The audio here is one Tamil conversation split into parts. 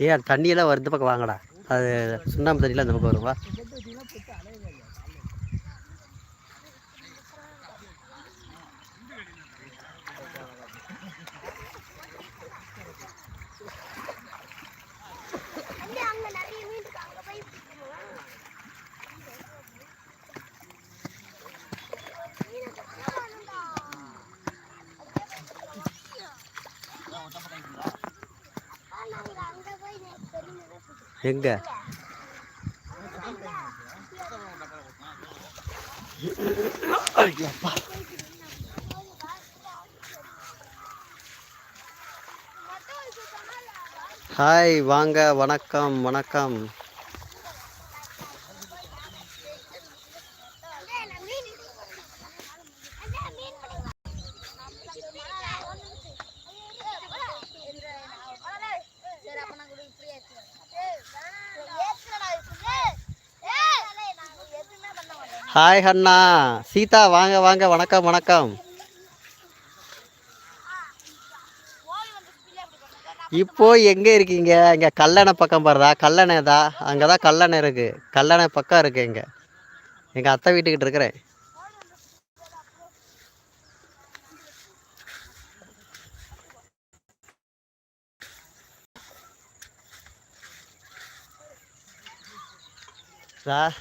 ஏன் தண்ணியெல்லாம் வருது பக்கம் வாங்கடா. அது சுண்ணாம்பு தண்ணியெலாம் அந்த பக்கம் வருவா அங்க நிறைய மீன் இருக்கு அங்க போய் பிடிக்கணுமா? மீனை பிடிச்சா வேணும்டா. ஆ, நாங்க அங்க போய் நேத்து பெரிய மீனை பிடிச்சோம். எங்க? ஹாய் வாங்க வணக்கம் வணக்கம் அண்ணே, நான் மீன் அண்ணே, மீன் பிடிக்கலாம். சரி, அப்ப நான் உங்களுக்கு free ஆ ஏத்துறேன். ஏத்துறேடா, இப்ப. ஏய், நான் எதுவுமே பண்ண மாட்டேன். ஹாய் ஹண்ணா சீதா வாங்க வாங்க. வணக்கம் வணக்கம். இப்போ எங்கே இருக்கீங்க? இங்கே கல்லணை பக்கம் பாருதா கல்லணை தான் அங்கே தான் கல்லணை இருக்குது கல்லணை பக்கம் இருக்கு இங்கே. எங்கள் அத்தை வீட்டுக்கிட்ட இருக்கிறேன். சார்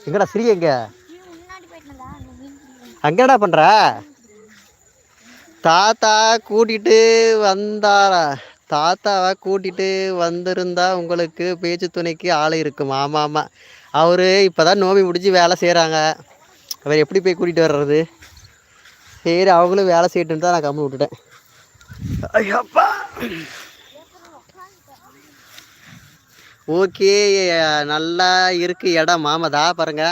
எங்கடா சிறி எங்க அங்கடா பண்ற? தாத்தா கூட்டிட்டு வந்தாரா? தாத்தாவை கூட்டிட்டு வந்திருந்தா உங்களுக்கு பேச்சு துணைக்கு ஆள் இருக்கும். ஆமாம் ஆமாம் அவர் இப்போ தான் நோம்பி முடிஞ்சு வேலை செய்கிறாங்க அவர் எப்படி போய் கூட்டிகிட்டு வர்றது? சரி அவங்களும் வேலை செய்யட்டுன்னு தான் நான் கம்மி விட்டுட்டேன். ஐயப்பா! ஓகே நல்லா இருக்கு இடம். மாமதா பாருங்க.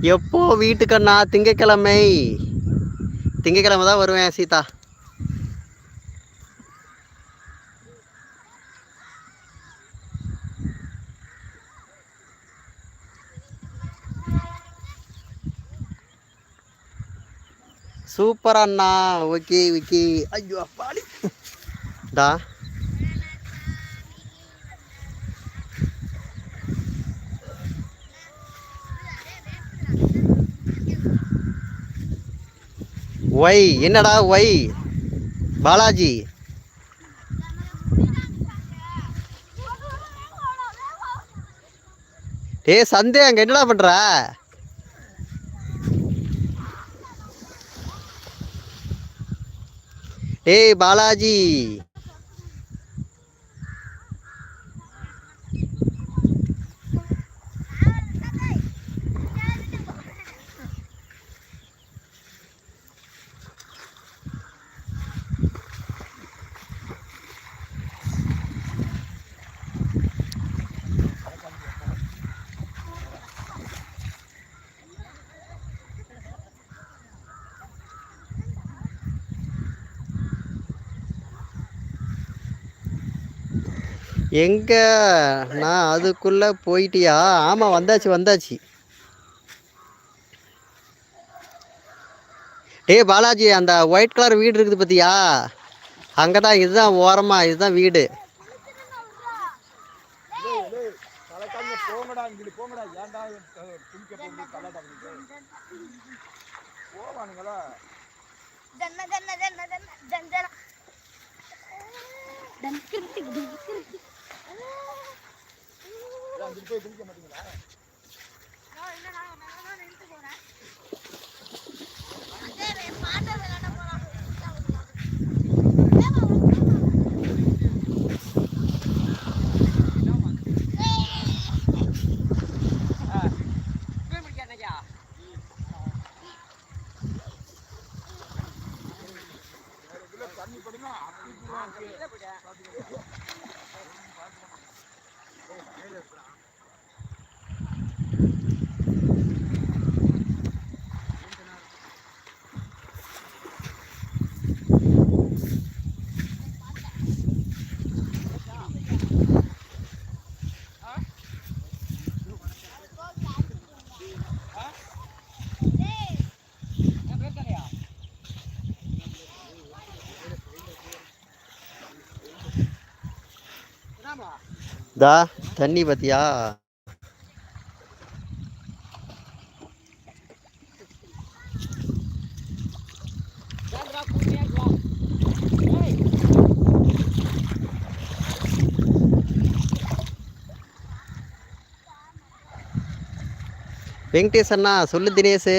எப்போ வீட்டுக்கண்ணா திங்கக்கிழமை. திங்கக்கிழமை தான் வருவேன் சீதா. சூப்பர் அண்ணா. Okay okay. ஐயோ அப்பாடி. டா. ஒய் என்னடா ஒய் பாலாஜி. ஏ சந்தே அங்கே என்னடா பண்ணுற ஏய் பாலாஜி. எங்க? நான் அதுக்குள்ள போயிட்டியா? ஆமா வந்தாச்சு வந்தாச்சு. டே பாலாஜி அந்த ஒயிட் கலர் வீடு இருக்குது பார்த்தியா அங்கே தான் இதுதான் ஓரமா இதுதான் வீடு. போங்கடா ஜன்ன ஜன்ன ஜன்ன ஜன்ன தா தண்ணி பார்த்தியா வெங்கடேஷ் அண்ணா சொல்லு தினேஷ்.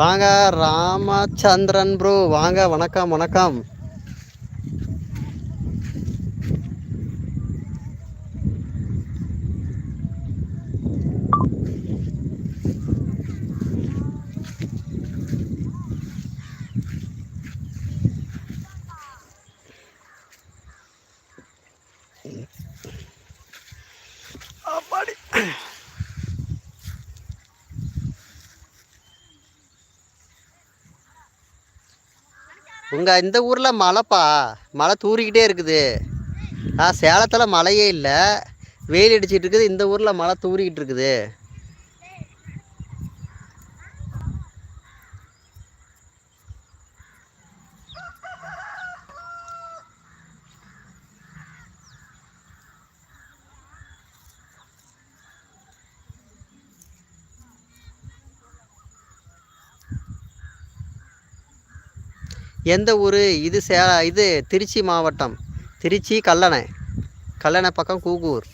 வாங்க ராமச்சந்திரன் ப்ரோ வாங்க வணக்கம் வணக்கம். அப்பாடி. உங்கள் இந்த ஊரில் மழைப்பா? மழை தூறிக்கிட்டே இருக்குது. ஆ சேலத்தில் மழையே இல்லை. வெயில் அடிச்சிட்டு இருக்குது. இந்த ஊரில் மழை தூறிக்கிட்டு இருக்குது. எந்த ஊர்? இது சே இது திருச்சி மாவட்டம். திருச்சி கல்லணை. கல்லணை பக்கம் கூகூர்.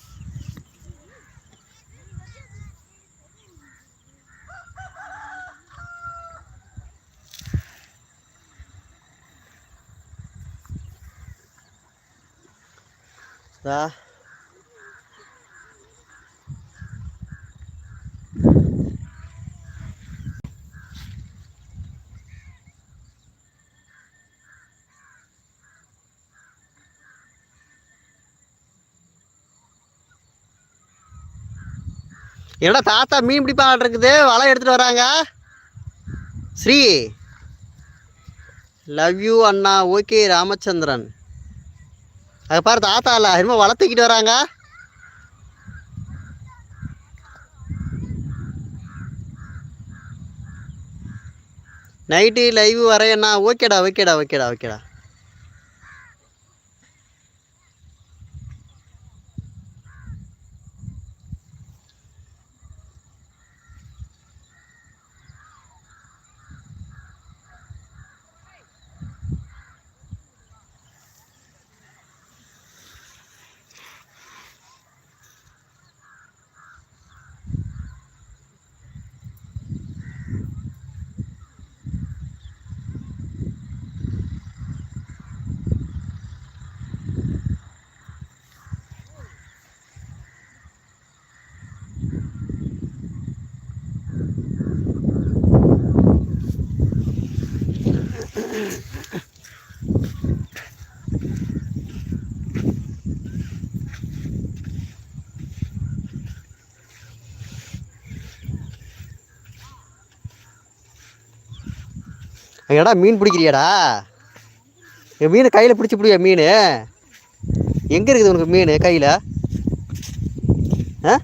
தா என்னடா தாத்தா மீன் பிடிப்பான் இருக்குது? வலை எடுத்துகிட்டு வராங்க. ஸ்ரீ. லவ் யூ அண்ணா. ஓகே ராமச்சந்திரன். அது பாரு தாத்தா இல்லை. என்னமோ வலை தூக்கிட்டு வராங்க. நைட்டு லைவ் வரையண்ணா. ஓகேடா ஓகேடா ஓகேடா ஓகேடா எங்கடா மீன் பிடிக்கிறியாடா? என் மீன் கையில் பிடிச்சி பிடிக்க மீன்? எங்கே இருக்குது உனக்கு மீன் கையில்? ஆ?